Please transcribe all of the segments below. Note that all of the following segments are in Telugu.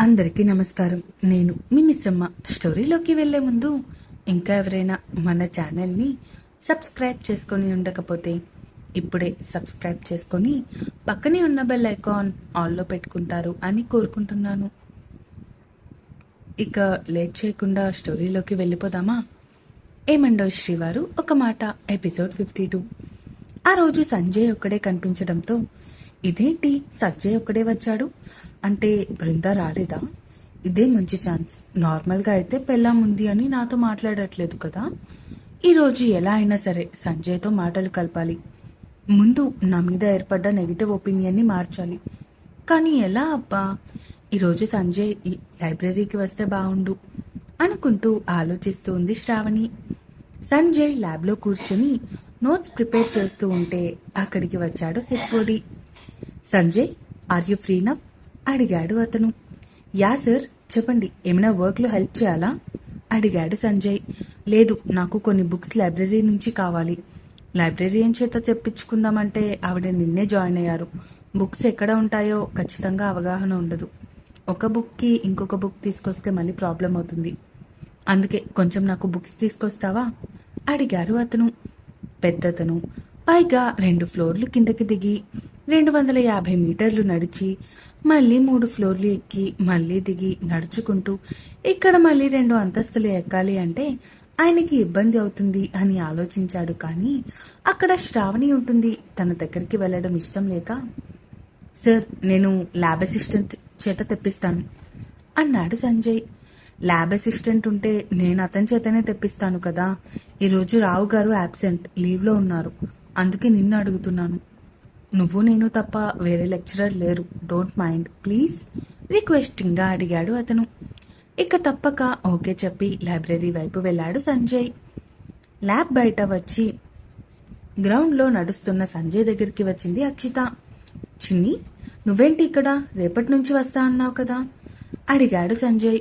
అందరికీ నమస్కారం. నేను మీ మిస్సమ్మ. స్టోరీలోకి వెళ్ళే ముందు ఇంకా ఎవరైనా మన ఛానల్ని సబ్స్క్రైబ్ చేసుకొని ఉండకపోతే ఇప్పుడే సబ్స్క్రైబ్ చేసుకొని పక్కనే ఉన్న బెల్ ఐకాన్ ఆన్లో పెట్టుకుంటారు అని కోరుకుంటున్నాను. ఇక లేట్ చేయకుండా స్టోరీలోకి వెళ్ళిపోదామా? ఏమండో శ్రీవారు ఒక మాట. Episode fifty two. ఆ రోజు సంజయ్ ఒక్కడే కనిపించడంతో ఇదేంటి? సంజయ్ ఒక్కడే వచ్చాడు? అంటే బృంద రాలేదా? ఇదే మంచి ఛాన్స్. నార్మల్గా అయితే పెళ్ళాం ఉంది అని నాతో మాట్లాడట్లేదు కదా. ఈరోజు ఎలా అయినా సరే సంజయ్తో మాటలు కలపాలి. ముందు నా మీద ఏర్పడ్డ నెగిటివ్ ఒపీనియన్ని మార్చాలి. కానీ ఎలా అబ్బా? ఈరోజు సంజయ్ ఈ లైబ్రరీకి వస్తే బాగుండు అనుకుంటూ ఆలోచిస్తూ ఉంది శ్రావణి. సంజయ్ ల్యాబ్లో కూర్చుని నోట్స్ ప్రిపేర్ చేస్తూ ఉంటే అక్కడికి వచ్చాడు హెచ్ఓడి. సంజయ్ ఆర్ యు ఫ్రీనా అడిగాడు అతను. యా సార్ చెప్పండి ఏమైనా వర్క్లో హెల్ప్ చేయాలా? అడిగాడు సంజయ్. లేదు నాకు కొన్ని బుక్స్ లైబ్రరీ నుంచి కావాలి. లైబ్రరీయన్ చేత తెప్పించుకుందామంటే ఆవిడ నిన్నే జాయిన్ అయ్యారు. బుక్స్ ఎక్కడ ఉంటాయో ఖచ్చితంగా అవగాహన ఉండదు. ఒక బుక్కి ఇంకొక బుక్ తీసుకొస్తే మళ్ళీ ప్రాబ్లం అవుతుంది. అందుకే కొంచెం నాకు బుక్స్ తీసుకొస్తావా? అడిగారు అతను. పెద్దతను. పైగా రెండు ఫ్లోర్లు కిందకి దిగి రెండు వందల యాభై మీటర్లు నడిచి మళ్ళీ మూడు ఫ్లోర్లు ఎక్కి మళ్ళీ దిగి నడుచుకుంటూ ఇక్కడ మళ్ళీ రెండు అంతస్తులు ఎక్కాలి అంటే ఆయనకి ఇబ్బంది అవుతుంది అని ఆలోచించాడు. కానీ అక్కడ శ్రావణి ఉంటుంది. తన దగ్గరికి వెళ్ళడం ఇష్టం లేక సార్ నేను ల్యాబ్ అసిస్టెంట్ చేత తెప్పిస్తాను అన్నాడు సంజయ్. ల్యాబ్ అసిస్టెంట్ ఉంటే నేను అతని చేతనే తెప్పిస్తాను కదా. ఈరోజు రావు గారు యాబ్సెంట్ లీవ్లో ఉన్నారు. అందుకే నిన్ను అడుగుతున్నాను. నువ్వు నేను తప్ప వేరే లెక్చరర్ లేరు. డోంట్ మైండ్ ప్లీజ్ రిక్వెస్టింగ్గా అడిగాడు అతను. ఇక తప్పక ఓకే చెప్పి లైబ్రరీ వైపు వెళ్ళాడు సంజయ్. ల్యాబ్ బయట వచ్చి గ్రౌండ్లో నడుస్తున్న సంజయ్ దగ్గరికి వచ్చింది అక్షిత. చిన్ని నువ్వేంటి ఇక్కడ? రేపటి నుంచి వస్తా అన్నావు కదా? అడిగాడు సంజయ్.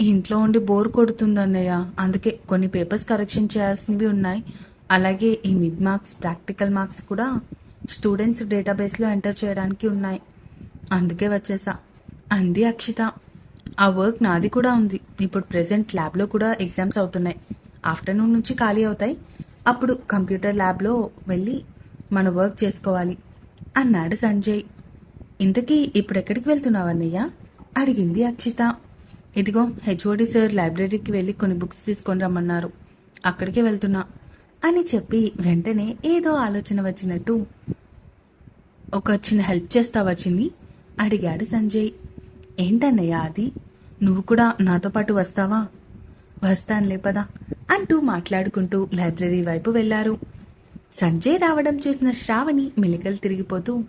ఇంట్లో ఉండి బోర్ కొడుతుందన్నయ్య అందుకే కొన్ని పేపర్స్ కరెక్షన్ చేయాల్సినవి ఉన్నాయి. అలాగే ఈ మిడ్ మార్క్స్ ప్రాక్టికల్ మార్క్స్ కూడా స్టూడెంట్స్ డేటాబేస్లో ఎంటర్ చేయడానికి ఉన్నాయి. అందుకే వచ్చేసా. అంది అక్షిత. ఆ వర్క్ నాది కూడా ఉంది. ఇప్పుడు ప్రెసెంట్ ల్యాబ్లో కూడా ఎగ్జామ్స్ అవుతున్నాయి. ఆఫ్టర్నూన్ నుంచి ఖాళీ అవుతాయి. అప్పుడు కంప్యూటర్ ల్యాబ్లో వెళ్ళి మన వర్క్ చేసుకోవాలి. అన్నాడు సంజయ్. ఇంతకీ ఇప్పుడు ఎక్కడికి వెళ్తున్నావు అన్నయ్య? అడిగింది అక్షిత. ఇదిగో హెచ్ఓడి సార్ లైబ్రరీకి వెళ్ళి కొన్ని బుక్స్ తీసుకొని రమ్మన్నారు. అక్కడికి వెళ్తున్నా. అని చెప్పి వెంటనే ఏదో ఆలోచన వచ్చినట్టు ఒక చిన్న హెల్ప్ చేస్తావా చిన్ని అడిగాడు సంజయ్. ఏంటన్నయ్య అది? నువ్వు కూడా నాతో పాటు వస్తావా? వస్తానులే పదా అంటూ మాట్లాడుకుంటూ లైబ్రరీ వైపు వెళ్ళారు. సంజయ్ రావడం చూసిన శ్రావణి మెలికలు తిరిగిపోతూ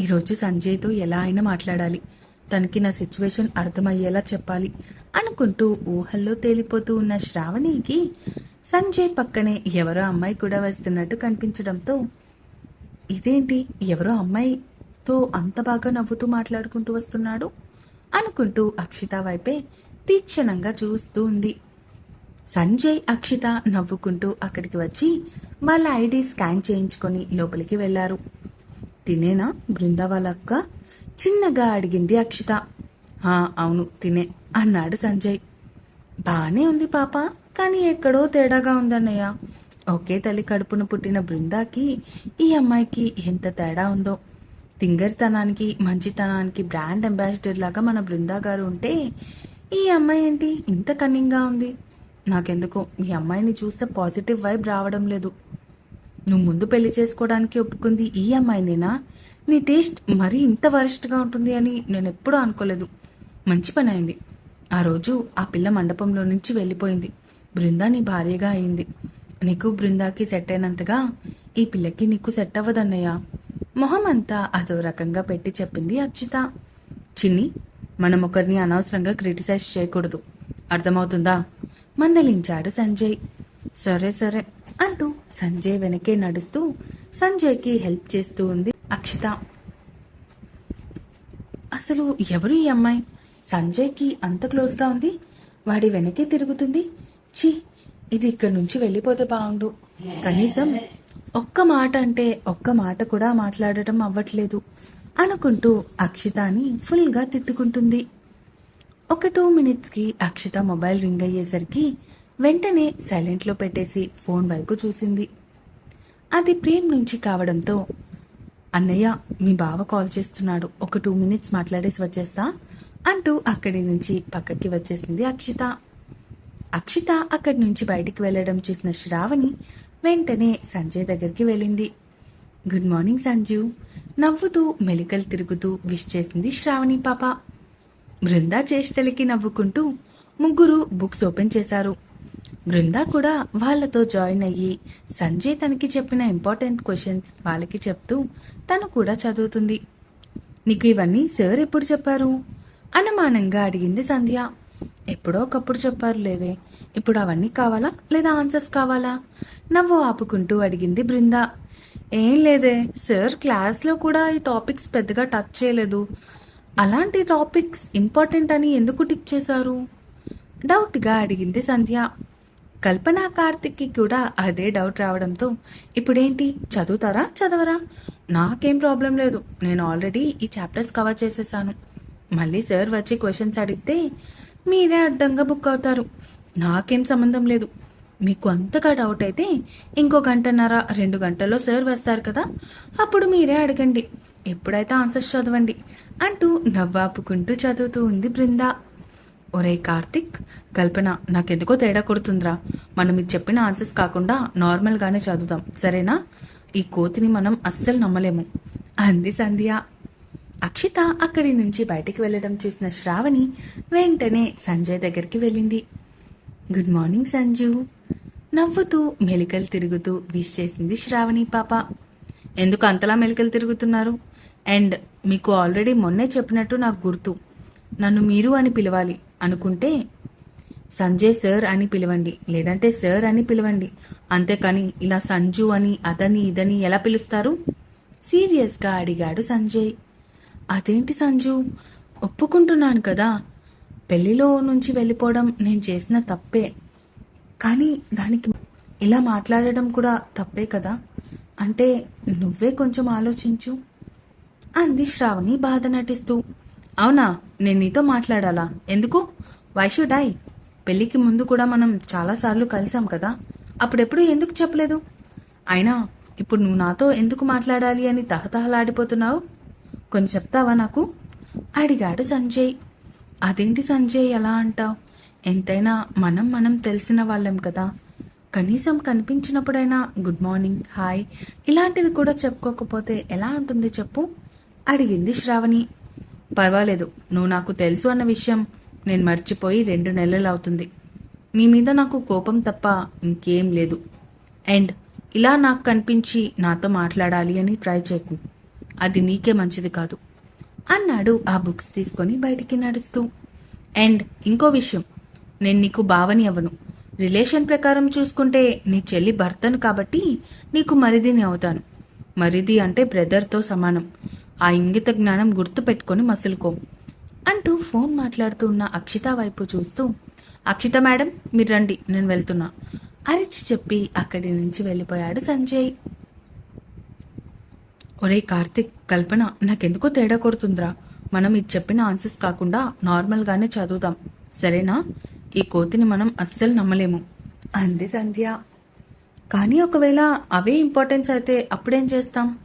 ఈరోజు సంజయ్తో ఎలా అయినా మాట్లాడాలి. తనకి నా సిచ్యువేషన్ అర్థమయ్యేలా చెప్పాలి అనుకుంటూ ఊహల్లో తేలిపోతూ ఉన్న శ్రావణికి సంజయ్ పక్కనే ఎవరో అమ్మాయి కూడా వస్తున్నట్టు కనిపించడంతో ఇదేంటి? ఎవరో అమ్మాయితో అంత బాగా నవ్వుతూ మాట్లాడుకుంటూ వస్తున్నాడు? అనుకుంటూ అక్షిత వైపే తీక్షణంగా చూస్తూ ఉంది. సంజయ్ అక్షిత నవ్వుకుంటూ అక్కడికి వచ్చి వాళ్ళ ఐడి స్కాన్ చేయించుకొని లోపలికి వెళ్ళారు. తినేనా? బృందావాలక్క? చిన్నగా అడిగింది అక్షిత. అవును తినే అన్నాడు సంజయ్. బానే ఉంది పాప కానీ ఎక్కడో తేడాగా ఉందన్నయ్య. ఒకే తల్లి కడుపున పుట్టిన బృందాకి ఈ అమ్మాయికి ఎంత తేడా ఉందో. తింగరితనానికి మంచితనానికి బ్రాండ్ అంబాసిడర్ లాగా మన బృందా గారు ఉంటే ఈ అమ్మాయి ఏంటి ఇంత కన్నింగ్గా ఉంది? నాకెందుకో ఈ అమ్మాయిని చూస్తే పాజిటివ్ వైబ్ రావడం లేదు. నువ్వు ముందు పెళ్ళి చేసుకోవడానికి ఒప్పుకుంది ఈ అమ్మాయినేనా? నీ టేస్ట్ మరీ ఇంత వరస్ట్గా ఉంటుంది అని నేను ఎప్పుడూ అనుకోలేదు. మంచి పని అయింది. ఆ రోజు ఆ పిల్ల మండపంలో నుంచి వెళ్ళిపోయింది. బృందా నీ భార్యగా అయింది. నీకు బృందాకి సెట్ అయినంతగా ఈ పిల్లకి నీకు సెట్ అవ్వదన్నయ్య. మొహం అంతా అదో రకంగా పెట్టి చెప్పింది అక్షిత చిన్ని మనం ఒకరిని అనవసరంగా క్రిటిసైజ్ చేయకూడదు. అర్థమవుతుందా? మందలించాడు సంజయ్. సరే సరే అంటూ సంజయ్ వెనకే నడుస్తూ సంజయ్కి హెల్ప్ చేస్తూ ఉంది. అక్షిత. అసలు ఎవరు ఈ అమ్మాయి? సంజయ్కి అంత క్లోజ్గా ఉంది. వాడి వెనకే తిరుగుతుంది. ఛీ ఇది ఇక్కడి నుంచి వెళ్ళిపోతే బాగుండు. కనీసం ఒక్క మాట అంటే ఒక్క మాట కూడా మాట్లాడటం అవ్వట్లేదు అనుకుంటూ అక్షితాని ఫుల్గా తిట్టుకుంటుంది. ఒక టూ మినిట్స్కి అక్షిత మొబైల్ రింగ్ అయ్యేసరికి వెంటనే సైలెంట్లో పెట్టేసి ఫోన్ వైపు చూసింది. అది ప్రేమ్ నుంచి కావడంతో అన్నయ్య మీ బావ కాల్ చేస్తున్నాడు. ఒక టూ మినిట్స్ మాట్లాడేసి వచ్చేస్తా అంటూ అక్కడి నుంచి పక్కకి వచ్చేసింది అక్షిత. అక్షిత అక్కడి నుంచి బయటికి వెళ్ళడం చూసిన శ్రావణి వెంటనే సంజయ్ దగ్గరికి వెళ్ళింది. Good morning Sanju. నవ్వుతూ మెలికలు తిరుగుతూ విష్ చేసింది శ్రావణి పాప. బృందా చేష్టలకి నవ్వుకుంటూ ముగ్గురు బుక్స్ ఓపెన్ చేశారు. బృందా కూడా వాళ్ళతో జాయిన్ అయ్యి సంజయ్ తనకి చెప్పిన ఇంపార్టెంట్ క్వశ్చన్స్ వాళ్ళకి చెప్తూ తను కూడా చదువుతుంది. నీకు ఇవన్నీ సార్ ఎప్పుడు చెప్పారు? అనుమానంగా అడిగింది సంధ్య. ఎప్పుడో ఒకప్పుడు చెప్పారు లేవే. ఇప్పుడు అవన్నీ కావాలా లేదా ఆన్సర్స్ కావాలా? నవ్వు ఆపుకుంటూ అడిగింది బృందా. ఏం లేదే సార్ క్లాస్లో కూడా ఈ టాపిక్స్ పెద్దగా టచ్ చేయలేదు. అలాంటి టాపిక్స్ ఇంపార్టెంట్ అని ఎందుకు టిక్ చేశారు? డౌట్గా అడిగింది సంధ్య. కల్పన కార్తిక్కి కూడా అదే డౌట్ రావడంతో ఇప్పుడేంటి? చదువుతారా? చదవరా? నాకేం ప్రాబ్లం లేదు. నేను ఆల్రెడీ ఈ చాప్టర్స్ కవర్ చేసేసాను. మళ్ళీ సార్ వచ్చి క్వశ్చన్స్ అడిగితే మీరే అడ్డంగా బుక్ అవుతారు. నాకేం సంబంధం లేదు. మీకు అంతగా డౌట్ అయితే ఇంకో గంటన్నర రెండు గంటల్లో సార్ వస్తారు కదా? అప్పుడు మీరే అడగండి. ఎప్పుడైతే ఆన్సర్స్ చదవండి. అంటూ నవ్వాపుకుంటూ చదువుతూ ఉంది బృందా. ఒరే కార్తిక్ కల్పన నాకెందుకో తేడా కొడుతుందిరా. మనం ఇది చెప్పిన ఆన్సర్స్ కాకుండా నార్మల్గానే చదువుదాం. సరేనా? ఈ కోతిని మనం అస్సలు నమ్మలేము. అంది సంధ్య. అక్షిత అక్కడి నుంచి బయటికి వెళ్ళడం చూసిన శ్రావణి వెంటనే సంజయ్ దగ్గరికి వెళ్ళింది. Good morning Sanju. నవ్వుతూ మెలికలు తిరుగుతూ విష్ చేసింది శ్రావణి పాప. ఎందుకు అంతలా మెలికలు తిరుగుతున్నారు? అండ్ మీకు ఆల్రెడీ మొన్నే చెప్పినట్టు నాకు గుర్తు. నన్ను మీరు అని పిలవాలి. అనుకుంటే సంజయ్ సార్ అని పిలవండి లేదంటే సార్ అని పిలవండి. అంతేకాని ఇలా సంజు అని అదని ఇదని ఎలా పిలుస్తారు? సీరియస్గా అడిగాడు సంజయ్. అదేంటి సంజు? ఒప్పుకుంటున్నాను కదా. పెళ్ళిలో నుంచి వెళ్ళిపోవడం నేను చేసిన తప్పే. కానీ దానికి ఇలా మాట్లాడడం కూడా తప్పే కదా. అంటే నువ్వే కొంచెం ఆలోచించు. అంది శ్రావణి బాధ నటిస్తూ. అవునా? నేను నీతో మాట్లాడాలా? ఎందుకు? వై షుడ్ ఐ పెళ్ళికి ముందు కూడా మనం చాలాసార్లు కలిసాం కదా. అప్పుడెప్పుడు ఎందుకు చెప్పలేదు? అయినా ఇప్పుడు నువ్వు నాతో ఎందుకు మాట్లాడాలి అని తహతహలాడిపోతున్నావు? కొంచెం చెప్తావా నాకు? అడిగాడు సంజయ్. అదేంటి సంజయ్ ఎలా అంటావు? ఎంతైనా మనం మనం తెలిసిన వాళ్ళం కదా. కనీసం కనిపించినప్పుడైనా గుడ్ మార్నింగ్ హాయ్ ఇలాంటివి కూడా చెప్పుకోకపోతే ఎలా ఉంటుంది చెప్పు? అడిగింది శ్రావణి. పర్వాలేదు. నువ్వు నాకు తెలుసు అన్న విషయం నేను మర్చిపోయి రెండు నెలలు అవుతుంది. నీ మీద నాకు కోపం తప్ప ఇంకేం లేదు. అండ్ ఇలా నాకు కనిపించి నాతో మాట్లాడాలి అని ట్రై చేయకు. అది నీకే మంచిది కాదు అన్నాడు ఆ బుక్స్ తీసుకొని బయటికి నడుస్తూ. అండ్ ఇంకో విషయం. నేను నీకు బావని అవ్వను. రిలేషన్ ప్రకారం చూసుకుంటే నీ చెల్లి భర్తను కాబట్టి నీకు మరిదిని అవుతాను. మరిది అంటే బ్రదర్తో సమానం. ఆ ఇంగిత జ్ఞానం గుర్తు పెట్టుకొని మసులుకో అంటూ ఫోన్ మాట్లాడుతూ ఉన్న అక్షిత వైపు చూస్తూ అక్షిత మేడం మీరు రండి నేను వెళ్తున్నా. అరిచి చెప్పి అక్కడి నుంచి వెళ్ళిపోయాడు సంజయ్. ఒరే కార్తిక్ కల్పన నాకెందుకో తేడా కొడుతుందిరా. మనం ఇది చెప్పిన ఆన్సర్స్ కాకుండా నార్మల్గానే చదువుదాం. సరేనా? ఈ కోతిని మనం అస్సలు నమ్మలేము. అంది సంధ్య. కానీ ఒకవేళ అవే ఇంపార్టెన్స్ అయితే అప్పుడేం చేస్తాం?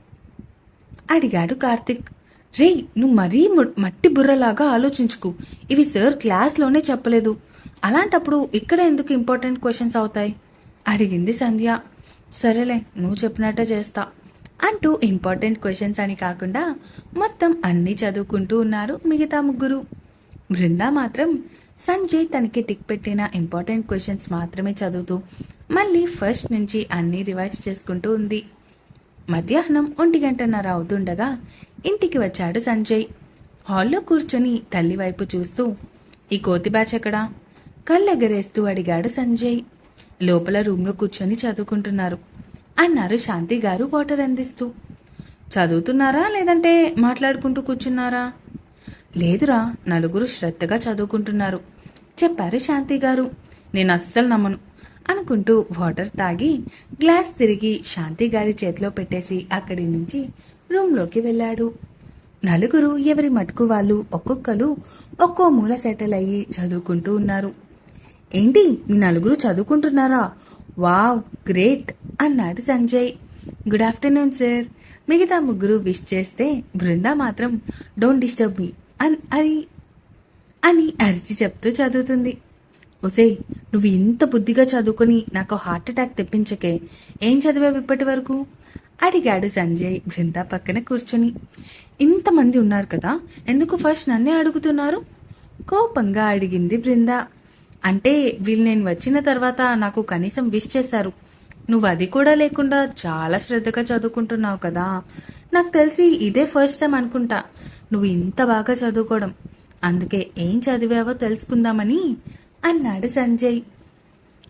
అడిగాడు కార్తిక్. రే నువ్వు మరీ ము- మట్టి బుర్రలాగా ఆలోచించుకు. ఇవి సార్ క్లాస్లోనే చెప్పలేదు. అలాంటప్పుడు ఇక్కడ ఎందుకు ఇంపార్టెంట్ క్వశ్చన్స్ అవుతాయి? అడిగింది సంధ్య. సరేలే నువ్వు చెప్పినట్టే చేస్తా. అంటూ ఇంపార్టెంట్ క్వశ్చన్స్ అని కాకుండా మొత్తం అన్నీ చదువుకుంటూ ఉన్నారు మిగతా ముగ్గురు. బృందా మాత్రం సంజయ్ తనకి టిక్ పెట్టిన ఇంపార్టెంట్ క్వశ్చన్స్ మాత్రమే చదువుతూ మళ్ళీ ఫస్ట్ నుంచి అన్నీ రివైజ్ చేసుకుంటూ ఉంది. మధ్యాహ్నం ఒంటి గంటన్నర అవుతుండగా ఇంటికి వచ్చాడు సంజయ్. హాల్లో కూర్చొని తల్లి వైపు చూస్తూ ఈ కోతి బ్యాచ్ ఎక్కడా? కళ్ళెగరేస్తూ అడిగాడు సంజయ్. లోపల రూమ్లో కూర్చొని చదువుకుంటున్నారు అన్నారు శాంతి గారు వాటర్ అందిస్తూ. చదువుతున్నారా లేదంటే మాట్లాడుకుంటూ కూర్చున్నారా? లేదురా నలుగురు శ్రద్ధగా చదువుకుంటున్నారు చెప్పారు శాంతి గారు. నేను అస్సలు నమ్మను అనుకుంటూ వాటర్ తాగి గ్లాస్ తిరిగి శాంతి గారి చేతిలో పెట్టేసి అక్కడి నుంచి రూమ్లోకి వెళ్ళాడు. నలుగురు ఎవరి మటుకు వాళ్ళు ఒక్కొక్కరు ఒక్కో మూల సెటిల్ అయ్యి చదువుకుంటూ ఉన్నారు. ఏంటి మీ నలుగురు చదువుకుంటున్నారా? వావ్ గ్రేట్ అన్నాడు సంజయ్. Good afternoon sir. మిగతా ముగ్గురు విష్ చేస్తే బృంద మాత్రం డోంట్ డిస్టర్బ్ మీ అని అని అని అరిచి చెప్తూ చదువుతుంది. ఒసే నువ్వు ఇంత బుద్ధిగా చదువుకుని నాకు హార్ట్ అటాక్ తెప్పించకే ఏం చదివావు ఇప్పటి వరకు? అడిగాడు సంజయ్ బృంద పక్కన కూర్చొని. ఇంతమంది ఉన్నారు కదా ఎందుకు ఫస్ట్ నన్నే అడుగుతున్నారు? కోపంగా అడిగింది బృంద. అంటే వీళ్ళు నేను వచ్చిన తర్వాత నాకు కనీసం విష్ చేశారు. నువ్వు అది కూడా లేకుండా చాలా శ్రద్ధగా చదువుకుంటున్నావు కదా. నాకు తెలిసి ఇదే ఫస్ట్ టైం అనుకుంటా. నువ్వు ఇంత బాగా చదువుకోవడం. అందుకే ఏం చదివావో తెలుసుకుందామని అన్నాడు సంజయ్.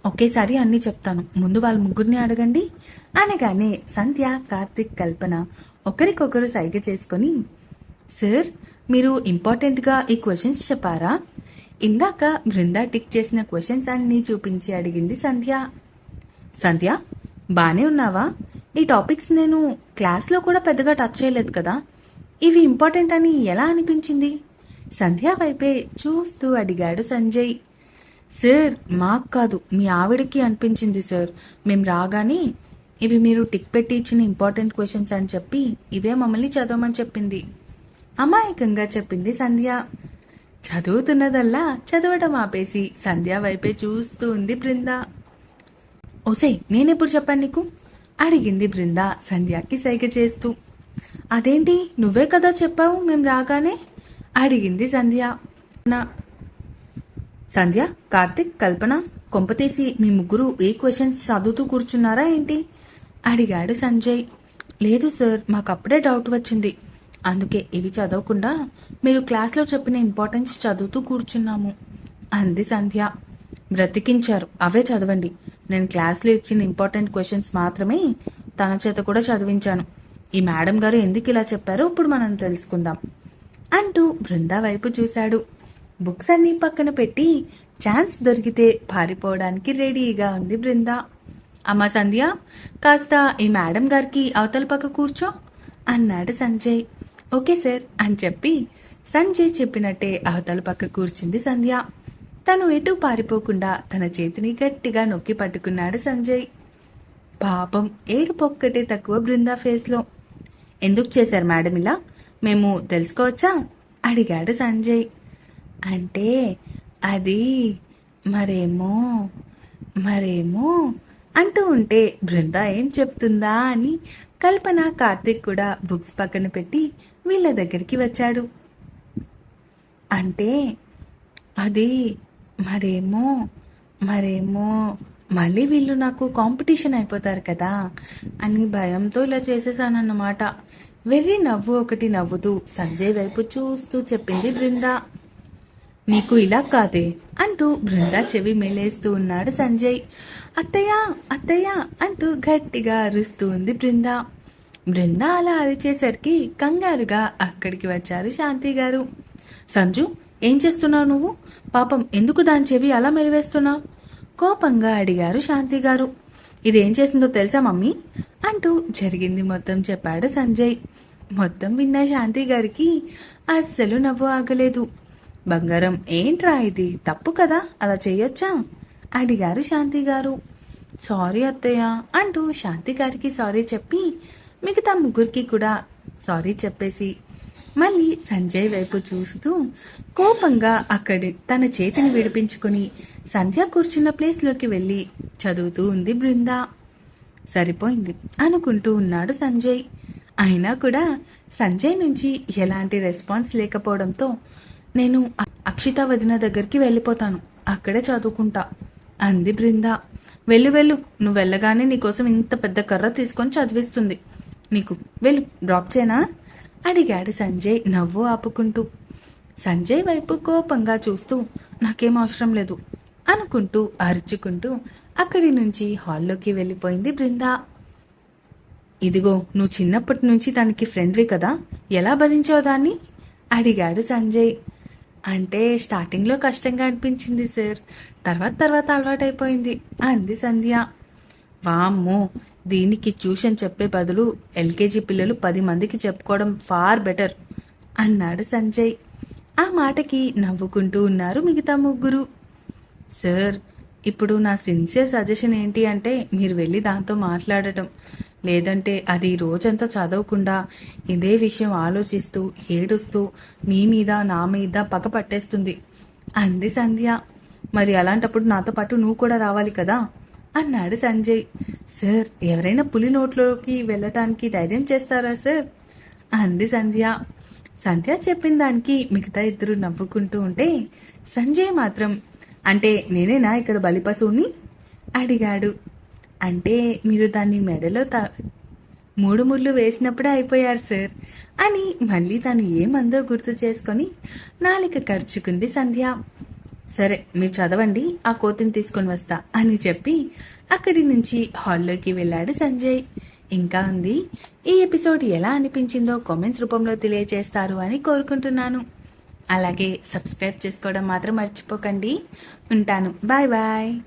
ఒకేసారి అన్నీ చెప్తాను. ముందు వాళ్ళ ముగ్గురిని అడగండి. అనగానే సంధ్య కార్తిక్ కల్పన ఒకరికొకరు సైగ చేసుకొని సార్ మీరు ఇంపార్టెంట్గా ఈ క్వశ్చన్స్ చెప్పారా? ఇందాక బృందా టిక్ చేసిన క్వశ్చన్స్ అన్నీ చూపించి అడిగింది సంధ్య. సంధ్య బానే ఉన్నావా? ఈ టాపిక్స్ నేను క్లాస్లో కూడా పెద్దగా టచ్ చేయలేదు కదా. ఇవి ఇంపార్టెంట్ అని ఎలా అనిపించింది? సంధ్య వైపే చూస్తూ అడిగాడు సంజయ్. సార్ మాకు కాదు మీ ఆవిడకి అనిపించింది సార్. మేము రాగానే ఇవి మీరు టిక్ పెట్టి ఇచ్చిన ఇంపార్టెంట్ క్వశ్చన్స్ అని చెప్పి ఇవే మమ్మల్ని చదవమని చెప్పింది. అమాయకంగా చెప్పింది సంధ్య. చదువుతున్నదల్లా చదవడం ఆపేసి సంధ్య వైపే చూస్తూ ఉంది బృంద. ఓసే నేనెప్పుడు చెప్పాను నీకు? అడిగింది బృంద సంధ్యకి సైగ చేస్తూ. అదేంటి నువ్వే కదా చెప్పావు మేము రాగానే? అడిగింది సంధ్య. నా- సంధ్య కార్తిక్ కల్పన కొంపతీసి మీ ముగ్గురు ఏ క్వశ్చన్స్ చదువుతూ కూర్చున్నారా ఏంటి? అడిగాడు సంజయ్. లేదు సార్ మాకు అప్పుడే డౌట్ వచ్చింది. అందుకే ఇవి చదవకుండా మీరు క్లాస్లో చెప్పిన ఇంపార్టెన్స్ చదువుతూ కూర్చున్నాము అంది సంధ్య. బ్రతికించారు అవే చదవండి. నేను క్లాస్లో ఇచ్చిన ఇంపార్టెంట్ క్వశ్చన్స్ మాత్రమే తన చేత కూడా చదివించాను. ఈ మేడం గారు ఎందుకు ఇలా చెప్పారో ఇప్పుడు మనం తెలుసుకుందాం అంటూ బృందా వైపు చూశాడు. బుక్స్ అన్నీ పక్కన పెట్టి ఛాన్స్ దొరికితే పారిపోవడానికి రెడీగా ఉంది బృంద. అమ్మ సంధ్య కాస్త ఈ మేడం గారికి అవతల పక్క కూర్చో అన్నాడు సంజయ్. ఓకే సార్ అని చెప్పి సంజయ్ చెప్పినట్టే అవతల పక్క కూర్చుంది సంధ్య. తను ఎటు పారిపోకుండా తన చేతిని గట్టిగా నొక్కి పట్టుకున్నాడు సంజయ్. పాపం ఏడుపొక్కటే తక్కువ బృందా ఫేస్లో. ఎందుకు చేశారు మేడం ఇలా? మేము తెలుసుకోవచ్చా? అడిగాడు సంజయ్. అంటే అది మరేమో మరేమో అంటూ ఉంటే బృంద ఏం చెప్తుందా అని కల్పన కార్తిక్ కూడా బుక్స్ పక్కన పెట్టి వీళ్ళ దగ్గరికి వచ్చాడు. అంటే అది మరేమో మరేమో మళ్ళీ వీళ్ళు నాకు కాంపిటీషన్ అయిపోతారు కదా అని భయంతో ఇలా చేసేసానన్నమాట. వెర్రి నవ్వు ఒకటి నవ్వుతూ సంజయ్ వైపు చూస్తూ చెప్పింది బృందా. నీకు ఇలా కాదే అంటూ బృందా చెవి మేలేస్తూ ఉన్నాడు సంజయ్. అత్తయ్య అత్తయ్య అంటూ గట్టిగా అరుస్తూ ఉంది బృంద. బృంద అలా అరిచేసరికి కంగారుగా అక్కడికి వచ్చారు శాంతి గారు. సంజు ఏం చేస్తున్నావు నువ్వు? పాపం ఎందుకు దాని చెవి అలా మెలివేస్తున్నావు కోపంగా అడిగారు శాంతి గారు. ఇదేం చేసిందో తెలుసా మమ్మీ? అంటూ జరిగింది మొత్తం చెప్పాడు సంజయ్. మొత్తం విన్న శాంతి గారికి అస్సలు నవ్వు ఆగలేదు. బంగారం ఏంట్రా ఇది? తప్పు కదా? అలా చేయొచ్చా? అడిగారు శాంతి గారు. సారీ అత్తయ్య అంటూ శాంతి గారికి సారీ చెప్పి మిగతా ముగ్గురికి కూడా సారీ చెప్పేసి మళ్ళీ సంజయ్ వైపు చూస్తూ కోపంగా అక్కడి తన చేతిని విడిపించుకుని సంధ్య కూర్చున్న ప్లేస్లోకి వెళ్ళి చదువుతూ ఉంది బృందా. సరిపోయింది అనుకుంటూ ఉన్నాడు సంజయ్. అయినా కూడా సంజయ్ నుంచి ఎలాంటి రెస్పాన్స్ లేకపోవడంతో నేను అక్షిత వదిన దగ్గరికి వెళ్ళిపోతాను. అక్కడే చదువుకుంటా. అంది బృంద. వెళ్ళు వెళ్ళు. నువ్వు వెళ్ళగానే నీకోసం ఇంత పెద్ద కర్ర తీసుకొని చదివిస్తుంది. నీకు వెళ్ళు డ్రాప్ చేయనా? అడిగాడు సంజయ్ నవ్వు ఆపుకుంటూ. సంజయ్ వైపు కోపంగా చూస్తూ నాకేం అవసరం లేదు అనుకుంటూ అరుచుకుంటూ అక్కడి నుంచి హాల్లోకి వెళ్ళిపోయింది బృంద. ఇదిగో నువ్వు చిన్నప్పటి నుంచి తనకి ఫ్రెండ్వి కదా? ఎలా భరించావు దాన్ని? అడిగాడు సంజయ్. అంటే స్టార్టింగ్లో కష్టంగా అనిపించింది సార్. తర్వాత తర్వాత అలవాటైపోయింది. అంది సంధ్య. వామ్మో దీనికి ట్యూషన్ చెప్పే బదులు ఎల్కేజీ పిల్లలు పది మందికి చెప్పుకోవడం ఫార్ బెటర్ అన్నాడు సంజయ్. ఆ మాటకి నవ్వుకుంటూ ఉన్నారు మిగతా ముగ్గురు. సార్ ఇప్పుడు నా సిన్సియర్ సజెషన్ ఏంటి అంటే మీరు వెళ్ళి దాంతో మాట్లాడటం. లేదంటే అది రోజంతా చదవకుండా ఇదే విషయం ఆలోచిస్తూ ఏడుస్తూ మీ మీద నా మీద పగ పట్టేస్తుంది. అంది సంధ్య. మరి అలాంటప్పుడు నాతో పాటు నువ్వు కూడా రావాలి కదా? అన్నాడు సంజయ్. సార్ ఎవరైనా పులి నోట్లోకి వెళ్ళటానికి ధైర్యం చేస్తారా సార్? అంది సంధ్య. సంధ్య చెప్పిన దానికి మిగతా ఇద్దరు నవ్వుకుంటూ ఉంటే సంజయ్ మాత్రం అంటే నేనేనా ఇక్కడ బలిపశువుని అడిగాడు. అంటే మీరు దాన్ని మెడలో త మూడు ముళ్ళు వేసినప్పుడే అయిపోయారు సార్. అని మళ్ళీ తను ఏమందో గుర్తు చేసుకొని నాలిక ఖర్చుకుంది సంధ్య. సరే మీరు చదవండి ఆ కోతిని తీసుకొని వస్తా అని చెప్పి అక్కడి నుంచి హాల్లోకి వెళ్ళాడు సంజయ్. ఇంకా ఉంది ఈ ఎపిసోడ్ ఎలా అనిపించిందో కామెంట్స్ రూపంలో తెలియజేస్తారు అని కోరుకుంటున్నాను. అలాగే సబ్స్క్రైబ్ చేసుకోవడం మాత్రం మర్చిపోకండి. ఉంటాను. Bye bye.